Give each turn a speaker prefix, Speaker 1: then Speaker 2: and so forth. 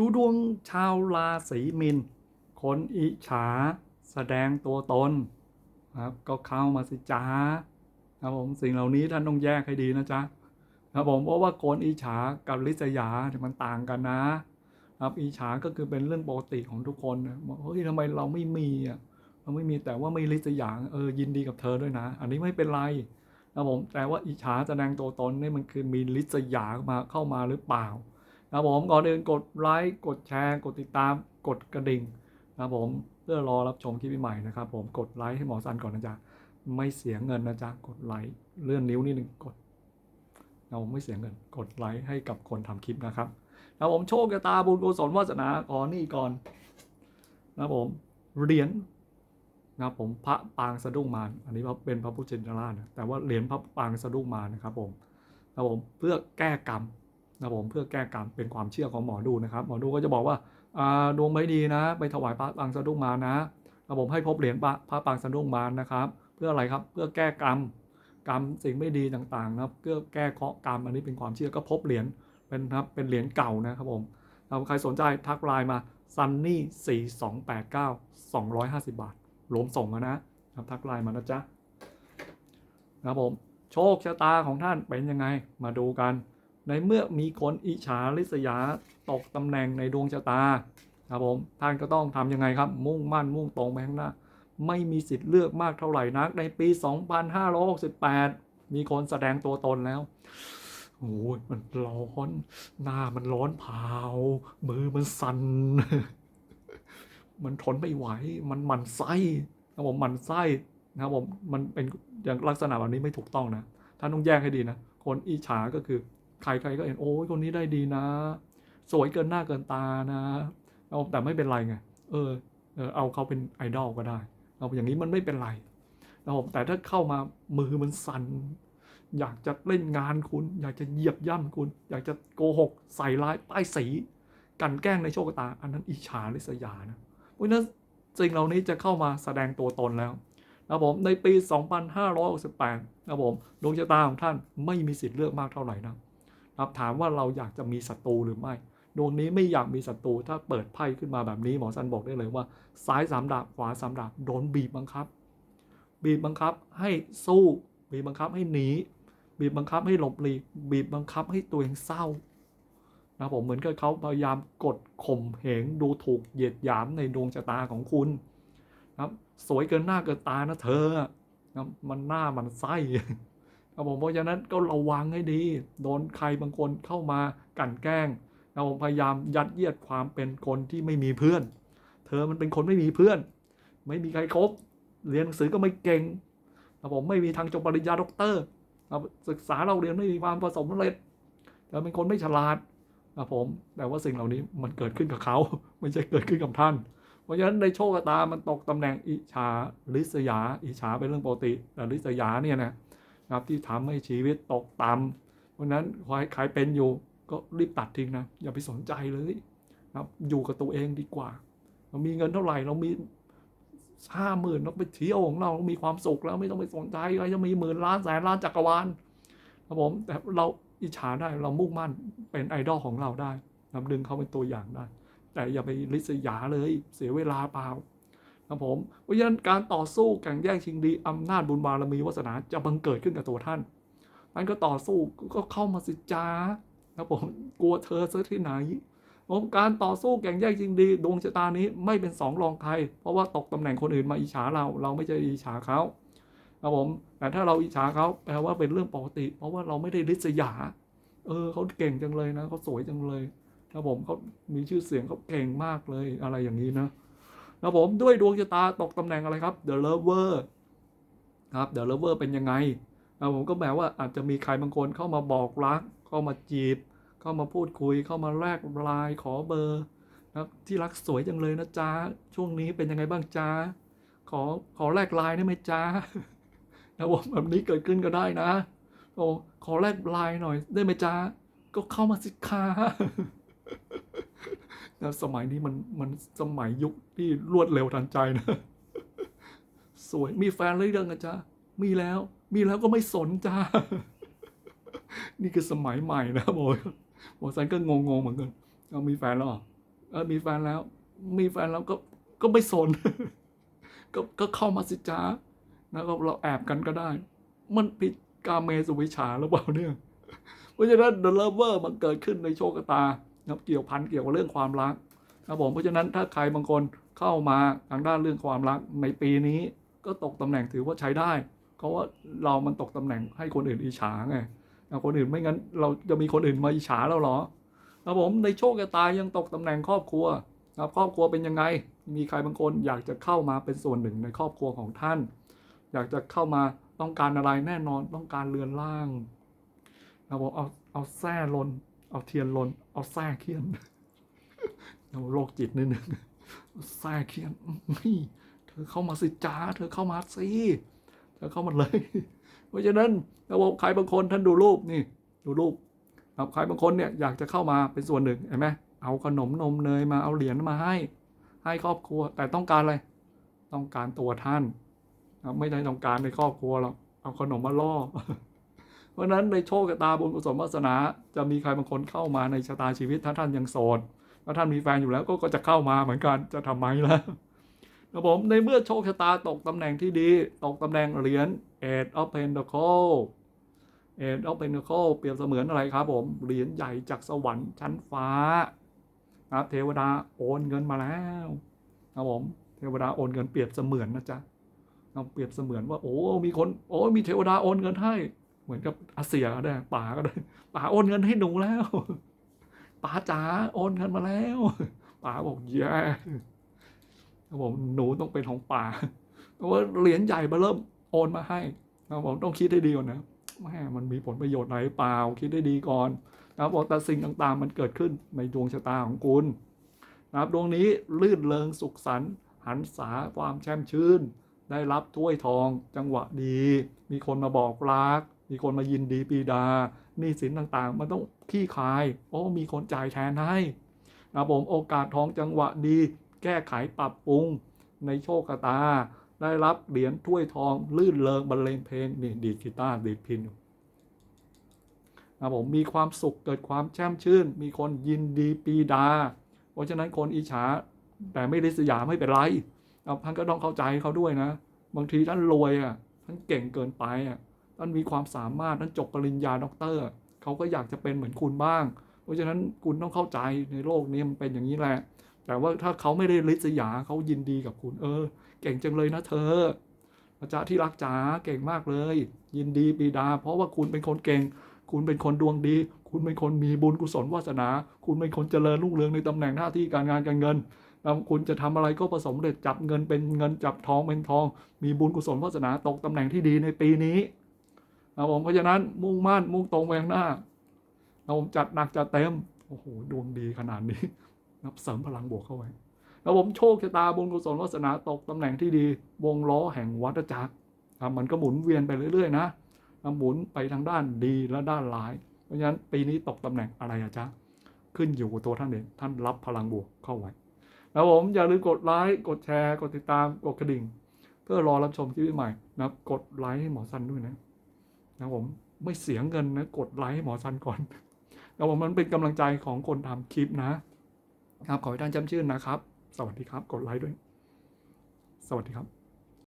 Speaker 1: ดูดวงชาวราศีมินคนอิจฉาแสดงตัวตนครับก็เข้ามาสิจ้าครับผมสิ่งเหล่านี้ท่านต้องแยกให้ดีนะจ๊ะครับผมเพราะว่าคนอิจฉากับลิษยาเนี่ยมันต่างกันนะครับอิจฉาก็คือเป็นเรื่องปกติของทุกคนบอกเฮ้ยทำไมเราไม่มีอะเราไม่มีแต่ว่าไม่ลิษยาเออยินดีกับเธอด้วยนะ อันนี้ไม่เป็นไรนะผมแต่ว่าอิจฉาแสดงตัวตนนี่มันคือมีลิษยามาเข้ามาหรือเปล่า นะครับผมก่อนอื่นกดไลค์กดแชร์ กดติดตามกดกระดิ่งนะครับผมเพื่อรอรับชมคลิปใหม่นะครับผมกดไลค์ให้หมอซันก่อนนะจ๊ะไม่เสียเงินนะจ๊ะกดไลค์เลื่อนนิ้วนิดนึงกดเราไม่เสียเงินกดไลค์ให้กับคนทำคลิปนะครับนะครับผมโชคชะตาบุญกุศลวาสนาขอนี่ก่อนนะครับผมเหรียญนะครับผมพระปางสะดุ้งมารอันนี้เป็นพระพุทธเจ้าราชนะแต่ว่าเหรียญพระปางสะดุ้งมารนะครับผมนะครับผมเพื่อแก้กรรม นะผมเพื่อแก้กรรมเป็นความเชื่อของหมอดูนะครับ หมอดูก็จะบอกว่าดวงไม่ดีนะ ไปถวายพระปางสะดุ้งมานะครับผมให้พบเหรียญพระพระปางสะดุ้งมานะครับ เพื่ออะไรครับเพื่อแก้กรรมกรรมสิ่งไม่ดีต่างๆนะครับเพื่อแก้เคราะห์กรรมอันนี้เป็นความเชื่อก็พบเหรียญเป็นครับเป็นเหรียญเก่านะครับผมเราใครสนใจทักไลน์มาซันนี่สี่สองแปดเก้าสองร้อยห้าสิบบาทรวมส่งนะนะครับทักไลน์มานะจ๊ะนะครับผมโชคชะตาของท่านเป็นยังไงมาดูกัน ในเมื่อมีคนอิจฉาริษยาตกตำแหน่งในดวงชะตาครับผมท่านก็ต้องทำยังไงครับ มุ่งมั่นมุ่งตรงไปข้างหน้า ไม่มีสิทธิ์เลือกมากเท่าไหร่นัก ในปี 2568 มีคนแสดงตัวตนแล้วโอ้ยมันร้อน หน้ามันร้อนเผา มือมันสั่น มันทนไม่ไหว มันมันไส้ครับผมมันไส้นะครับผมมันเป็นอย่างลักษณะแบบนี้ไม่ถูกต้องนะท่านต้องแยกให้ดีนะ คนอิจฉาก็คือ ใครๆก็เห็นโอ้ยคนนี้ได้ดีนะ สวยเกินหน้าเกินตานะเอาแต่ไม่เป็นไรไงเออเออเอาเขาเป็นไอดอลก็ได้เอาอย่างนี้มันไม่เป็นไรนะครับแต่ถ้าเข้ามามือมันสั่นอยากจะเล่นงานคุณ อยากจะเหยียบย่ำคุณ อยากจะโกหก ใส่ร้ายป้ายสี กันแกล้งในโชคตา อันนั้นอิจฉาริษยานะเพราะฉะนั้นสิ่งเหล่านี้จะเข้ามาแสดงตัวตนแล้วนะครับผมในปี 2568นะครับผมดวงชะตาของท่านไม่มีสิทธิ์เลือกมากเท่าไหร่นะ ครับถามว่าเราอยากจะมีศัตรูหรือไม่ ดวงนี้ไม่อยากมีศัตรูถ้าเปิดไพ่ขึ้นมาแบบนี้หมอสันบอกได้เลยว่า ซ้ายสามดาบขวาสามดาบโดนบีบบังคับ บีบบังคับให้สู้ บีบบังคับให้หนี บีบบังคับให้หลบหลีกบีบบังคับให้ตัวเองเศร้านะผมเหมือนกับเขาพยายามกดข่มเหงดูถูกเหยียดหยามในดวงชะตาของคุณนะครับสวยเกินหน้าเกินตานะเธอนะมันหน้ามันไส้ ครับผมเพราะฉะนั้นก็ระวังให้ดี โดนใครบางคนเข้ามากลั่นแกล้งนะผมพยายามยัดเยียดความเป็นคนที่ไม่มีเพื่อน เธอมันเป็นคนไม่มีเพื่อน ไม่มีใครคบเรียนหนังสือก็ไม่เก่งนะผมไม่มีทางจบปริญญาด็อกเตอร์นะศึกษาเราเรียนไม่มีความประสบความสำเร็จเธอเป็นคนไม่ฉลาดนะผมแต่ว่าสิ่งเหล่านี้มันเกิดขึ้นกับเขา ไม่ใช่เกิดขึ้นกับท่าน เพราะฉะนั้นในโชคชะตามันตกตำแหน่งอิจฉาริษยา อิจฉาเป็นเรื่องปกติแต่ริษยาเนี่ยนะ นะครับที่ทำให้ชีวิตตกต่ำเพราะนั้นใครใครเป็นอยู่ก็รีบตัดทิ้งนะ อย่าไปสนใจเลยนะครับอยู่กับตัวเองดีกว่า เรามีเงินเท่าไหร่เรามีห้าหมื่นเราไปเที่ยวของเราเรามีความสุขแล้วไม่ต้องไปสนใจใครจะมีหมื่นล้านแสนล้านจักรวาลครับผมแต่เราอิจฉาได้เรามุ่งมั่นเป็นไอดอลของเราได้นำดึงเขาเป็นตัวอย่างได้ แต่อย่าไปริษยาเลยเสียเวลาเปล่า ครับผมเพราะฉะนั้นการต่อสู้แข่งแย่งชิงดีอำนาจบุญบารมีวาสนาจะบังเกิดขึ้นกับตัวท่านท่านก็ต่อสู้ก็เข้ามาสิจ้าครับผมกลัวเธอซะที่ไหนผมการต่อสู้แข่งแย่งชิงดี ดวงชะตานี้ไม่เป็นสองรองใครเพราะว่าตกตำแหน่งคนอื่นมาอิจฉาเรา เราไม่ใช่อิจฉาเขาครับผมแต่ถ้าเราอิจฉาเขาแปลว่าเป็นเรื่องปกติ เพราะว่าเราไม่ได้ริษยา เออเขาเก่งจังเลยนะเขาสวยจังเลยครับผมเขามีชื่อเสียงเขาเก่งมากเลยอะไรอย่างนี้นะ นะผมด้วยดวงชะตาตกตำแหน่งอะไรครับ The Lover ครับ The Lover เป็นยังไงนะผมก็แปลว่าอาจจะมีใครบางคนเข้ามาบอกรัก เข้ามาจีบ เข้ามาพูดคุย เข้ามาแลกไลน์ขอเบอร์นะที่รักสวยจังเลยนะจ๊ะช่วงนี้เป็นยังไงบ้างจ๊ะขอขอแลกไลน์ได้ไหมจ๊ะนะผมแบบนี้เกิดขึ้นก็ได้นะโอ้ขอแลกไลน์หน่อยได้ไหมจ๊ะก็เข้ามาสิคะ แล้วสมัยนี้มันมันสมัยยุคที่รวดเร็วทันใจนะ สวยมีแฟนหรือยังจ๊ะมีแล้ว มีแล้วก็ไม่สนจ้า นี่คือสมัยใหม่นะโบยโบซันก็งงๆเหมือนกันเอามีแฟนแล้วเออมีแฟนแล้ว มีแฟนแล้วก็ก็ไม่สน ก็ก็เข้ามาสิจ้าแล้วก็เราแอบกันก็ได้ มันผิดกาเมสุวิชาหรือเปล่าเนี่ย เพราะฉะนั้น The Lover มันเกิดขึ้นในโชคตา นะเกี่ยวพันเกี่ยวกับเรื่องความรักนะผมเพราะฉะนั้นถ้าใครบางคนเข้ามาทางด้านเรื่องความรักในปีนี้ก็ตกตำแหน่งถือว่าใช้ได้ เพราะว่าเรามันตกตำแหน่งให้คนอื่นอิจฉาไงนะคนอื่นไม่งั้นเราจะมีคนอื่นมาอิจฉาเราเหรอครับผมในโชคชะตายังตกตำแหน่งครอบครัวนะครับครอบครัวเป็นยังไง มีใครบางคนอยากจะเข้ามาเป็นส่วนหนึ่งในครอบครัวของท่าน อยากจะเข้ามาต้องการอะไรแน่นอนต้องการเรือนร่างนะผมเอาเอาแส้ลน เอาเทียนลน เอาแส้เคียนเอาโรคจิตนิดนึงแส้เคียนนี่เธอเข้ามาสิจ้าเธอเข้ามาสิเธอเข้ามาเลย เพราะฉะนั้นนะผมใครบางคนท่านดูรูปนี่ ดูรูปรับใครบางคนเนี่ยอยากจะเข้ามาเป็นส่วนหนึ่งเห็นไหมเอาขนมนมเนยมาเอาเหรียญมาให้ ให้ครอบครัว แต่ต้องการอะไร ต้องการตัวท่าน ไม่ได้ต้องการในครอบครัวหรอกเอาขนมมาล่อ ราะนั้นในโชคชะตาบุญกุศลวาสนา จะมีใครบางคนเข้ามาในชะตาชีวิตถ้าท่านยังโสดถ้าท่านมีแฟนอยู่แล้วก็ก็จะเข้ามาเหมือนกันจะทำไมล่ะครับผมในเมื่อโชคชะตาตกตำแหน่งที่ดี ตกตำแหน่งเหรียญ Eight of Pentacle Eight of Pentacle เปรียบเสมือนอะไรครับผม เหรียญใหญ่จากสวรรค์ชั้นฟ้านะครับเทวดาโอนเงินมาแล้วครับผมเทวดาโอนเงินเปรียบเสมือนนะจ๊ะเราเปรียบเสมือนว่า โอ้ มีคน โอ้ มีเทวดาโอนเงินให้ เหมือนกับอาเซียก็ได้ป๋าก็ได้ป๋าโอนเงินให้หนูแล้วป๋าจ๋าโอนเงินมาแล้วป๋าบอกแย่ครับผมหนูต้องเป็นของป๋าเพราะว่าเหรียญใหญ่มาเริ่มโอนมาให้ครับผมต้องคิดให้ดีก่อนนะแม่มันมีผลประโยชน์ไหนเปล่า คิดให้ดีก่อนนะครับอกแต่สิ่งต่างๆ มันเกิดขึ้นในดวงชะตาของคุณนะครับดวงนี้ลื่นเริงสุขสันต์หันษาความแช่มชื่น ได้รับถ้วยทองจังหวะดี มีคนมาบอกรัก มีคนมายินดีปีดาหนี้สินต่างๆ มันต้องขี้คาย โอ้มีคนจ่ายแทนให้นะผมโอกาสท้องจังหวะดี แก้ไขปรับปรุง ในโชคตา ได้รับเหรียญถ้วยทอง ลื่นเริงบรรเลงเพลงนี่ดีกีตาร์ดีพินนะผมมีความสุขเกิดความแช่มชื่น มีคนยินดีปีดา เพราะฉะนั้นคนอิจฉาแต่ไม่ริษยาไม่เป็นไรท่านก็ต้องเข้าใจเขาด้วยนะ บางทีท่านรวยอะท่านเก่งเกินไปอะ ท่านมีความสามารถท่านจบปริญญาด็อกเตอร์เขาก็อยากจะเป็นเหมือนคุณบ้าง เพราะฉะนั้นคุณต้องเข้าใจในโลกนี้มันเป็นอย่างนี้แหละ แต่ว่าถ้าเขาไม่ได้ริษยาเขายินดีกับคุณ เออ เก่งจังเลยนะเธออาจารย์ที่รักจ๋าเก่งมากเลย ยินดีปีดา เพราะว่าคุณเป็นคนเก่ง คุณเป็นคนดวงดี คุณเป็นคนมีบุญกุศลวาสนา คุณเป็นคนเจริญรุ่งเรืองในตำแหน่งหน้าที่การงานการเงินแล้วคุณจะทำอะไรก็ประสบความเร็จจับเงินเป็นเงินจับทองเป็นทอง มีบุญกุศลวาสนาตกตำแหน่งที่ดีในปีนี้ นะผมเพราะฉะนั้นมุ่งมั่นมุ่งตรงไปข้างหน้านะผมจัดหนักจัดเต็มโอ้โหดวงดีขนาดนี้นับเสริมพลังบวกเข้าไว้แล้วผมโชคชะตาบุญกุศลวาสนาตกตำแหน่งที่ดี วงล้อแห่งวัฏจักรครับมันก็หมุนเวียนไปเรื่อยๆนะนะหมุนไปทางด้านดีและด้านร้าย เพราะฉะนั้นปีนี้ตกตำแหน่งอะไรอะจ๊ะขึ้นอยู่กับตัวท่านเองท่านรับพลังบวกเข้าไว้แล้วผมอย่าลืมกดไลค์กดแชร์ กดติดตามกดกระดิ่ง เพื่อรอรับชมคลิปใหม่นะกดไลค์ให้หมอซันด้วยนะ นะผมไม่เสียเงินนะกดไลค์ให้หมอซันก่อนนะผมมันเป็นกำลังใจของคนทำคลิปนะครับขอให้ท่านจำชื่นนะครับ สวัสดีครับ กดไลค์ด้วย สวัสดีครับ